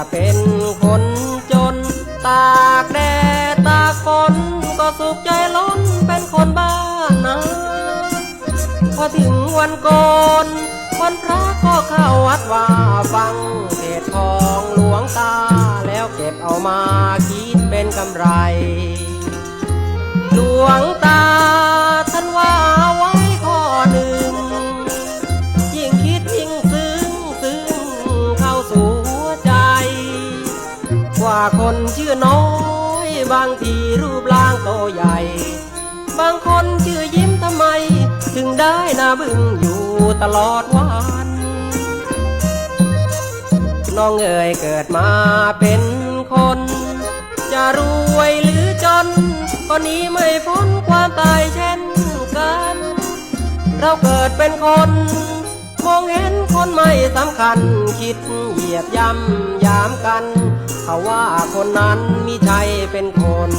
จะเป็นคนจน ตากแดดตากฝนก็สุขใจล้นเป็นคนบ้านนาพอถึงวันโกนวันพระก็เข้าวัดว่าฟังเศษทองหลวงตา แล้วเก็บเอามาคิดเป็นกำไร ว่าคนชื่อน้อย บางทีรูปร่างโตใหญ่ บางคนชื่อยิ้มทำไม ถึงได้หน้าบึ้งอยู่ตลอดวันน้องเอ๋ยเกิดมาเป็นคน จะรวยหรือจนก็นี้ไม่พ้นความตายเช่นกัน เราเกิดเป็นคน มองเห็นคนไม่สำคัญ คิดเหยียบย่ำยามกัน เขาว่าคนนั้นมิใช่เป็นคน